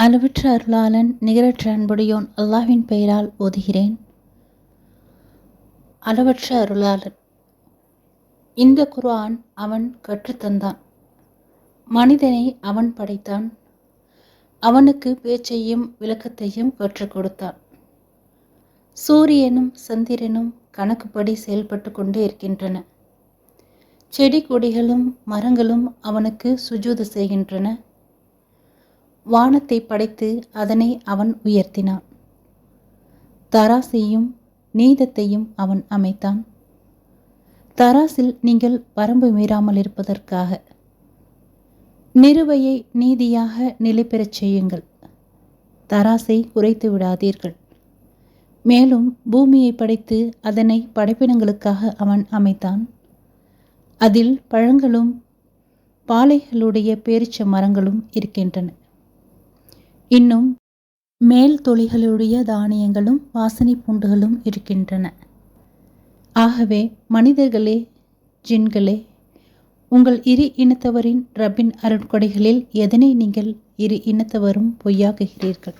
அளவற்ற அருளாளன் நிகரற்ற அன்புடையோன் அல்லாவின் பெயரால் ஓதுகிறேன். அளவற்ற அருளாளன். இந்த குர்ஆன் அவன் கற்றுத்தந்தான் மனிதனை அவன் படைத்தான். அவனுக்கு பேச்சையும் விளக்கத்தையும் கற்றுக் கொடுத்தான். சூரியனும் சந்திரனும் கணக்குப்படி செயல்பட்டு கொண்டே இருக்கின்றன. செடி கொடிகளும் மரங்களும் அவனுக்கு சுஜூது செய்கின்றன. வானத்தை படைத்து அதனை அவன் உயர்த்தினான். தராசையும் நீதத்தையும் அவன் அமைத்தான். தராசில் நீங்கள் வரம்பு மீறாமல் இருப்பதற்காக நிறுவையை நீதியாக நிலைபெறச் செய்யுங்கள். தராசை குறைத்து விடாதீர்கள். மேலும் பூமியை படைத்து அதனை படைப்பினங்களுக்காக அவன் அமைத்தான். அதில் பழங்களும் பாலைகளுடைய பேரிச்ச மரங்களும் இருக்கின்றன. இன்னும் மேல் தொழிகளுடைய தானியங்களும் வாசனை பூண்டுகளும் இருக்கின்றன. ஆகவே மனிதர்களே ஜின்களே உங்கள் இரு இனத்தவரின் ரப்பின் அருட்கொடைகளில் எதனை நீங்கள் இரு இனத்தவரும் பொய்யாக்குகிறீர்கள்?